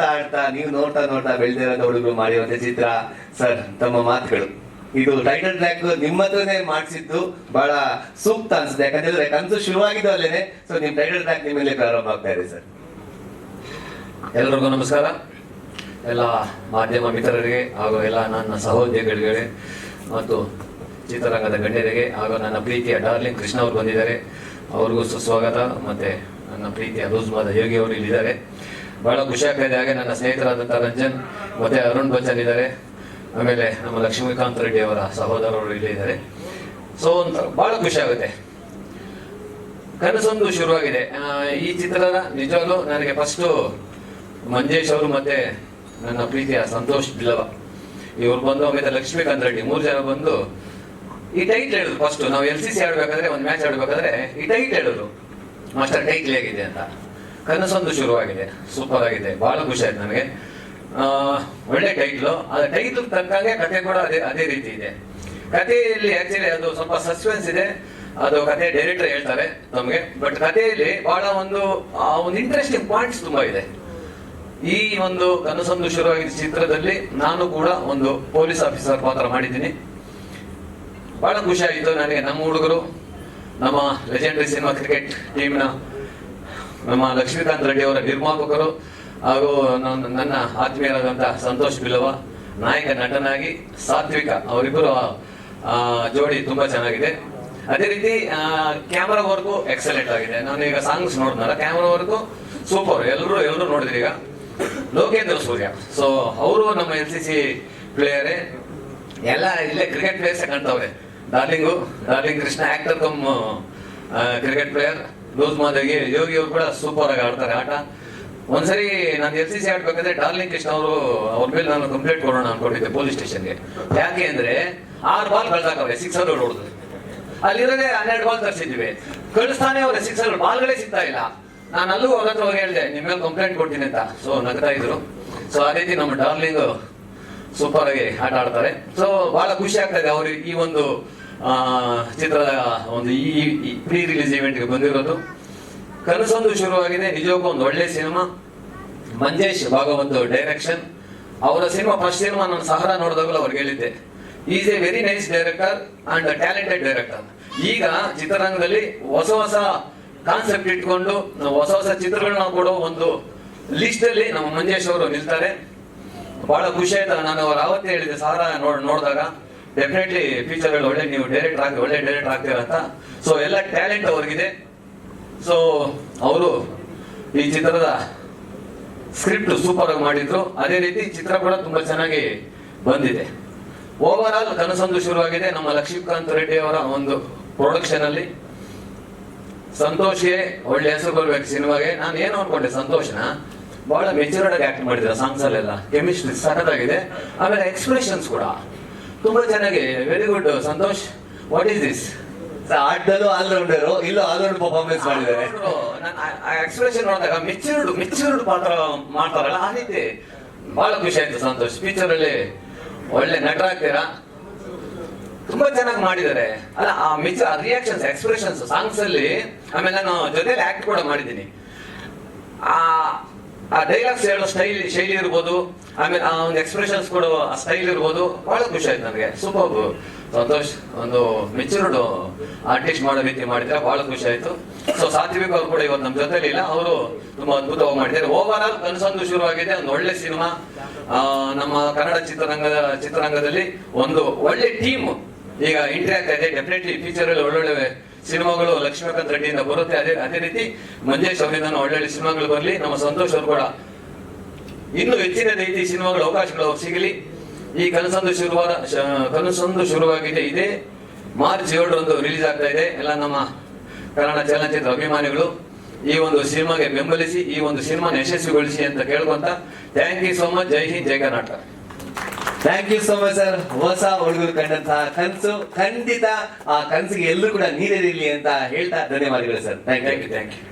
ಆಡ್ತಾ ನೀವು ನೋಡ್ತಾ ನೋಡ್ತಾ ಬೆಳೆದಿರೋ ಹುಡುಗರು ಮಾಡಿರುವಂತ ಚಿತ್ರ. ಸರ್, ತಮ್ಮ ಮಾತುಗಳು. ಇದು ಟೈಟಲ್ ಟ್ರ್ಯಾಕ್ ನಿಮ್ಮ ಹತ್ರನೇ ಮಾಡಿಸಿದ್ದು ಬಹಳ ಸೂಕ್ತ ಅನ್ಸುತ್ತೆ. ಯಾಕಂದ್ರೆ ಕನಸು ಶುರುವಾಗಿದ್ದು ಅಲ್ಲೇನೆ. ಸೊ ನಿಮ್ ಟೈಟಲ್ ಟ್ರ್ಯಾಕ್ ನಿಮ್ಮಲ್ಲೇ ಪ್ರಾರಂಭ ಆಗ್ತಾ ಇದೆ, ಸರ್. ಎಲ್ರಿಗೂ ನಮಸ್ಕಾರ. ಎಲ್ಲ ಮಾಧ್ಯಮ ಮಿತ್ರರಿಗೆ ಹಾಗೂ ಎಲ್ಲ ನನ್ನ ಸಹೋದ್ಯೋಗಿಗಳಿಗೆ ಮತ್ತು ಚಿತ್ರರಂಗದ ಗಣ್ಯರಿಗೆ ಹಾಗೂ ನನ್ನ ಪ್ರೀತಿಯ ಡಾರ್ಲಿಂಗ್ ಕೃಷ್ಣ ಅವರು ಬಂದಿದ್ದಾರೆ. ಅವ್ರಿಗೂ ಸುಸ್ವಾಗತ. ಮತ್ತೆ ನನ್ನ ಪ್ರೀತಿಯ ರೋಜ್ಮಾದ ಯೋಗಿ ಅವರು ಇಲ್ಲಿದ್ದಾರೆ. ಬಹಳ ಖುಷಿ ಆಗ್ತಾ ಇದೆ. ಹಾಗೆ ನನ್ನ ಸ್ನೇಹಿತರಾದಂಥ ರಂಜನ್, ಮತ್ತೆ ಅರುಣ್ ಬಚ್ಚನ್ ಇದ್ದಾರೆ. ಆಮೇಲೆ ನಮ್ಮ ಲಕ್ಷ್ಮೀಕಾಂತ್ ರೆಡ್ಡಿ ಅವರ ಸಹೋದರರು ಇಲ್ಲಿದ್ದಾರೆ ಸೊ ಒಂಥರ ಬಹಳ ಖುಷಿ ಆಗುತ್ತೆ. ಕನಸೊಂದು ಶುರುವಾಗಿದೆ. ಈ ಚಿತ್ರದ ನಿಜವಾಗ್ಲೂ ನನಗೆ ಫಸ್ಟು ಮಂಜೇಶ್ ಅವರು ಮತ್ತೆ ನನ್ನ ಪ್ರೀತಿಯ ಸಂತೋಷ್ ಬಿಲ್ಲವ. ಇವ್ರು ಬಂದು ಆಮೇಲೆ ಲಕ್ಷ್ಮೀಕಾಂತ್ ರೆಡ್ಡಿ ಮೂರು ಜನ ಬಂದು ಈ ಟೈಟ್ ಹೇಳಿದ್ರು ಫಸ್ಟ್ ನಾವು ಎಲ್ ಸಿ ಸಿ ಆಡ್ಬೇಕಾದ್ರೆ, ಒಂದು ಮ್ಯಾಚ್ ಆಡ್ಬೇಕಾದ್ರೆ ಈ ಟೈಟ್ ಹೇಳಿದ್ರು. ಮಾಸ್ಟರ್ ಟೈಟ್ ಹೇಗಿದೆ ಅಂತ. ಕನಸೊಂದು ಶುರುವಾಗಿದೆ. ಸೂಪರ್ ಆಗಿದೆ. ಬಹಳ ಖುಷಿ ಆಯ್ತು ನನಗೆ ಒಳ್ಳೆ ಟೈಟ್ಲು ಆ ಟೈಟ್ಲ್ ತಕ್ಕಂಗೆ ಕತೆ ಕೂಡ ಅದೇ ಅದೇ ರೀತಿ ಇದೆ. ಕಥೆಯಲ್ಲಿ ಆಕ್ಚುಲಿ ಅದು ಸ್ವಲ್ಪ ಸಸ್ಪೆನ್ಸ್ ಇದೆ. ಅದು ಕತೆ ಡೈರೆಕ್ಟರ್ ಹೇಳ್ತಾರೆ ನಮಗೆ. ಬಟ್ ಕಥೆಯಲ್ಲಿ ಬಹಳ ಒಂದು ಆ, ಒಂದು ಇಂಟ್ರೆಸ್ಟಿಂಗ್ ಪಾಯಿಂಟ್ಸ್ ತುಂಬಾ ಇದೆ. ಈ ಒಂದು ಕನಸೊಂದು ಶುರುವಾಗಿದ್ದ ಚಿತ್ರದಲ್ಲಿ ನಾನು ಕೂಡ ಒಂದು ಪೊಲೀಸ್ ಆಫೀಸರ್ ಪಾತ್ರ ಮಾಡಿದ್ದೀನಿ. ಬಹಳ ಖುಷಿ ಆಯಿತು ನನಗೆ. ನಮ್ಮ ಹುಡುಗರು ನಮ್ಮ ಲೆಜೆಂಡರಿ ಸಿನಿಮಾ ಕ್ರಿಕೆಟ್ ಟೀಮ್ನ ನಮ್ಮ ಲಕ್ಷ್ಮೀಕಾಂತ್ ರೆಡ್ಡಿ ಅವರ ನಿರ್ಮಾಪಕರು ಹಾಗೂ ನನ್ನ ಆತ್ಮೀಯರಾದಂಥ ಸಂತೋಷ್ ಬಿಲವ ನಾಯಕ ನಟನಾಗಿ ಸಾತ್ವಿಕ ಅವರಿಬ್ಬರು ಜೋಡಿ ತುಂಬಾ ಚೆನ್ನಾಗಿದೆ. ಅದೇ ರೀತಿ ಕ್ಯಾಮರಾ ವರ್ಗು ಎಕ್ಸಲೆಂಟ್ ಆಗಿದೆ. ನಾನು ಈಗ ಸಾಂಗ್ಸ್ ನೋಡಿದ್ನಲ್ಲ ಕ್ಯಾಮರಾ ವರ್ಗು ಸೂಪರ್ ಎಲ್ಲರೂ ಎಲ್ಲರೂ ನೋಡಿದ್ರಿ ಈಗ. ಲೋಕೇಂದ್ರ ಸೂರ್ಯ. ಸೊ ಅವರು ನಮ್ಮ ಎನ್ ಸಿ ಸಿ ಪ್ಲೇಯರೇ ಎಲ್ಲ ಇಲ್ಲೇ cricket players ಕಾಣ್ತಾವ್ರೆ. Darling darling Krishna actor cum cricket player loose ಮಾಡಿದಾಗೆ Yogi ಅವರು ಕೂಡ ಸೂಪರ್ ಆಗಿ ಆಡ್ತಾರೆ. ಆಟ ಒಂದ್ಸರಿ ನಾನು ಎಲ್ ಸಿ ಸಿ ಆಡ್ಬೇಕಾದ್ರೆ ಡಾರ್ಲಿಂಗ್ ಕೃಷ್ಣ ಅವರು ಅವ್ರ ಮೇಲೆ ನಾನು ಕಂಪ್ಲೇಂಟ್ ಕೊಡೋಣ ಅನ್ಕೊಂಡಿದ್ದೆ ಪೊಲೀಸ್ ಸ್ಟೇಷನ್ಗೆ ಯಾಕೆ ಅಂದ್ರೆ ಆರು ಬಾಲ್ ಕಳ್ಸಾಕವ್ರೆ ಸಿಕ್ಸ್ ಹಂಡ್ರೆಡ್ ಹೊಡೆದು. ಅಲ್ಲಿರೋದೇ ಹನ್ನೆರಡು ಬಾಲ್ ತರಿಸಿದ್ವಿ. ಕಳಿಸ್ತಾನೆ ಅವ್ರೆ ಸಿಕ್ಸ್ ಹಂಡ್ರೆಡ್ ಬಾಲ್ಗಳೇ ಸಿಗ್ತಾ ಇಲ್ಲ. ನಾನು ಅಲ್ಲೂ ಅವ್ರ ಹೋಗಿ ಹೇಳಿದೆ ನಿಮ್ಮ ಮೇಲೆ ಕಂಪ್ಲೇಂಟ್ ಕೊಡ್ತೀನಿ ಅಂತ. ಸೊ ನಗ್ತಾ ಇದ್ರು. ಸೊ ಆ ರೀತಿ ನಮ್ಮ ಡಾರ್ಲಿಂಗ್ ಸೂಪರ್ ಆಗಿ ಆಟ ಆಡ್ತಾರೆ. ಸೊ ಬಹಳ ಖುಷಿ ಆಗ್ತದೆ ಅವ್ರಿಗೆ ಈ ಒಂದು ಚಿತ್ರದ ಒಂದು ಈ ಪ್ರೀ ರಿಲೀಸ್ ಇವೆಂಟ್ಗೆ ಬಂದಿರೋದು. ಕನಸೊಂದು ಶುರುವಾಗಿದೆ. ನಿಜಕ್ಕೂ ಒಂದು ಒಳ್ಳೆ ಸಿನಿಮಾ. ಮಂಜೇಶ್ ಭಾಗವತ್ ಡೈರೆಕ್ಷನ್. ಅವರ ಸಿನಿಮಾ ಫಸ್ಟ್ ಸಿನಿಮಾ ನಾನು ಸಹರಾ ನೋಡಿದಾಗಲೂ ಅವ್ರಿಗೆ ಹೇಳಿದ್ದೆ. Is a very nice director and talented director ಈಗ ಚಿತ್ರರಂಗದಲ್ಲಿ ಹೊಸ ಹೊಸ ಕಾನ್ಸೆಪ್ಟ್ ಇಟ್ಕೊಂಡು, ಹೊಸ ಹೊಸ ಚಿತ್ರಗಳನ್ನ ಕೊಡೋ ಒಂದು ಲಿಸ್ಟ್ ಅಲ್ಲಿ ನಮ್ಮ ಮಂಜೇಶ್ ಅವರು ನಿಲ್ತಾರೆ. ಬಹಳ ಖುಷಿ ಆಯ್ತು ನಾನು ಅವ್ರು ಆವತ್ತೇ ಹೇಳಿದೆ ಸಹರಾ ನೋಡ್, ನೋಡಿದಾಗ. ಡೆಫಿನೆಟ್ಲಿ ಫ್ಯೂಚರ್ ಒಳ್ಳೆ, ನೀವು ಡೈರೆಕ್ಟರ್ ಆಗಿ, ಒಳ್ಳೆ ಡೈರೆಕ್ಟರ್ ಆಗ್ತೀರ ಅಂತ. ಸೊ ಎಲ್ಲ ಟ್ಯಾಲೆಂಟ್ ಅವ್ರಿಗಿದೆ. ಸೊ ಅವರು ಈ ಚಿತ್ರದ ಸ್ಕ್ರಿಪ್ಟ್ ಸೂಪರ್ ಆಗಿ ಮಾಡಿದ್ರು. ಅದೇ ರೀತಿ ಚಿತ್ರ ಕೂಡ ತುಂಬಾ ಚೆನ್ನಾಗಿ ಬಂದಿದೆ. ಓವರ್ ಆಲ್ ಕನಸೊಂದು ಶುರುವಾಗಿದೆ. ನಮ್ಮ ಲಕ್ಷ್ಮೀಕಾಂತ್ ರೆಡ್ಡಿ ಅವರ ಒಂದು ಪ್ರೊಡಕ್ಷನ್ ಅಲ್ಲಿ. ಸಂತೋಷಿಯೇ ಒಳ್ಳೆ ಹೆಸರು ಬರ್ಬೇಕು ಸಿನಿಮಾಗೆ. ನಾನು ಏನು ಅನ್ಕೊಂಡೆ, ಸಂತೋಷನ? ಬಹಳ ಮೆಚೂರ್ಡ್ ಆಗಿ ಆಕ್ಟ್ ಮಾಡಿದ್ರೆ ಸಾಂಗ್ಸ್ ಅಲ್ಲೆಲ್ಲ. ಕೆಮಿಸ್ಟ್ರಿ ಸಖತ್ತಾಗಿದೆ ಆಮೇಲೆ ಎಕ್ಸ್ಪ್ರೆಷನ್ಸ್ ಕೂಡ. ತುಂಬಾ ಚೆನ್ನಾಗಿ very good Santosh what is this ಆಟದಲ್ಲೂ all rounder ಇಲ್ಲ ಆಲ್ರೌಂಡ್ ಪರ್ಫಾರ್ಮೆನ್ಸ್ ಮಾಡಿದ್ದಾರೆ. ಎಕ್ಸ್ಪ್ರೆಷನ್ ನೋಡಿದಾಗ ಮೆಚ್ಯೂರ್ಡ್ ಮೆಚ್ಯೂರ್ಡ್ ಪಾತ್ರ ಮಾಡ್ತಾರಲ್ಲ ಆ ರೀತಿ. ಬಹಳ ಖುಷಿ ಆಯ್ತು ಸಂತೋಷ್. ಪಿಕ್ಚರ್ ಅಲ್ಲಿ ಒಳ್ಳೆ ನಟರಾಗ್ತೀರಾ? ತುಂಬಾ ಚೆನ್ನಾಗಿ ಮಾಡಿದ್ದಾರೆ. ಅಲ್ಲ ಆ ಮಿಚ್ ರಿಯಾಕ್ಷನ್ಸ್ ಎಕ್ಸ್ಪ್ರೆಷನ್ಸ್ ಸಾಂಗ್ಸ್ ಅಲ್ಲಿ ಆಮೇಲೆ ನಾನು ಜೊತೆಲಿ ಆಕ್ಟ್ ಕೂಡ ಮಾಡಿದ್ದೀನಿ. ಆ ಆ ಡೈಲಾಗ್ಸ್ ಹೇಳೋ ಸ್ಟೈಲ್ ಶೈಲಿ ಇರ್ಬೋದು, ಆಮೇಲೆ ಆ ಒಂದು ಎಕ್ಸ್ಪ್ರೆಷನ್ಸ್ ಕೊಡೋ ಸ್ಟೈಲ್ ಇರ್ಬೋದು, ಬಹಳ ಖುಷಿ ಆಯ್ತು ನನಗೆ ಸೂಪರ್ ಸಂತೋಷ್, ಒಂದು ಮೆಚೂರ್ಡ್ ಆರ್ಟಿಸ್ಟ್ ಮಾಡೋ ರೀತಿ ಮಾಡಿದ್ರೆ ಬಹಳ ಖುಷಿ ಆಯ್ತು. ಸೊ ಸಾತ್ವಿಕ್ ಅವ್ರು ಕೂಡ ಇವತ್ತು ನಮ್ಮ ಜೊತೆಲಿ ಇಲ್ಲ. ಅವರು ತುಂಬಾ ಅದ್ಭುತವಾಗಿ ಮಾಡಿದ್ದಾರೆ. ಓವರ್ ಆಲ್ ಕನಸೊಂದು ಶುರುವಾಗಿದೆ. ಒಂದು ಒಳ್ಳೆ ಸಿನಿಮಾ. ನಮ್ಮ ಕನ್ನಡ ಚಿತ್ರರಂಗ ಚಿತ್ರರಂಗದಲ್ಲಿ ಒಂದು ಒಳ್ಳೆ ಟೀಮ್ ಈಗ ಆಗ್ತಾ ಇದೆ. ಡೆಫಿನೆಟ್ಲಿ ಫ್ಯೂಚರ್ ಅಲ್ಲಿ ಒಳ್ಳೊಳ್ಳೆ ಸಿನಿಮಾಗಳು ಲಕ್ಷ್ಮೀಕಾಂತ್ ರೆಡ್ಡಿಯಿಂದ ಬರುತ್ತೆ. ಅದೇ ಅದೇ ರೀತಿ ಮಂಜೇಶ್ ಅವರಿಂದ ಒಳ್ಳೊಳ್ಳೆ ಸಿನಿಮಾಗಳು ಬರಲಿ. ನಮ್ಮ ಸಂತೋಷ್ ಅವರು ಕೂಡ ಇನ್ನು ಹೆಚ್ಚಿನ ರೀತಿ ಸಿನಿಮಾಗಳು ಅವಕಾಶಗಳು ಸಿಗಲಿ. ಈ ಕನಸೊಂದು ಶುರುವಾದ ಕನಸೊಂದು ಶುರುವಾಗಿದೆ. ಇದೇ ಮಾರ್ಚ್ ಏಳರಂದು ರಿಲೀಸ್ ಆಗ್ತಾ ಇದೆ. ಎಲ್ಲ ನಮ್ಮ ಕನ್ನಡ ಚಲನಚಿತ್ರ ಅಭಿಮಾನಿಗಳು ಈ ಒಂದು ಸಿನಿಮಾಗೆ ಬೆಂಬಲಿಸಿ, ಈ ಒಂದು ಸಿನಿಮಾನ ಯಶಸ್ವಿಗೊಳಿಸಿ ಅಂತ ಕೇಳ್ಕೊಂತ thank you so much Jai Hind, Jai Karnataka. Thank you so much sir ಹೊಸ ಹುಡುಗರು ಕಂಡಂತಹ ಕನಸು ಖಂಡಿತ ಆ ಕನಸಿಗೆ ಎಲ್ಲರೂ ಕೂಡ ನೀರಿರಲಿ ಅಂತ ಹೇಳ್ತಾ ಧನ್ಯವಾದಗಳು sir thank you thank you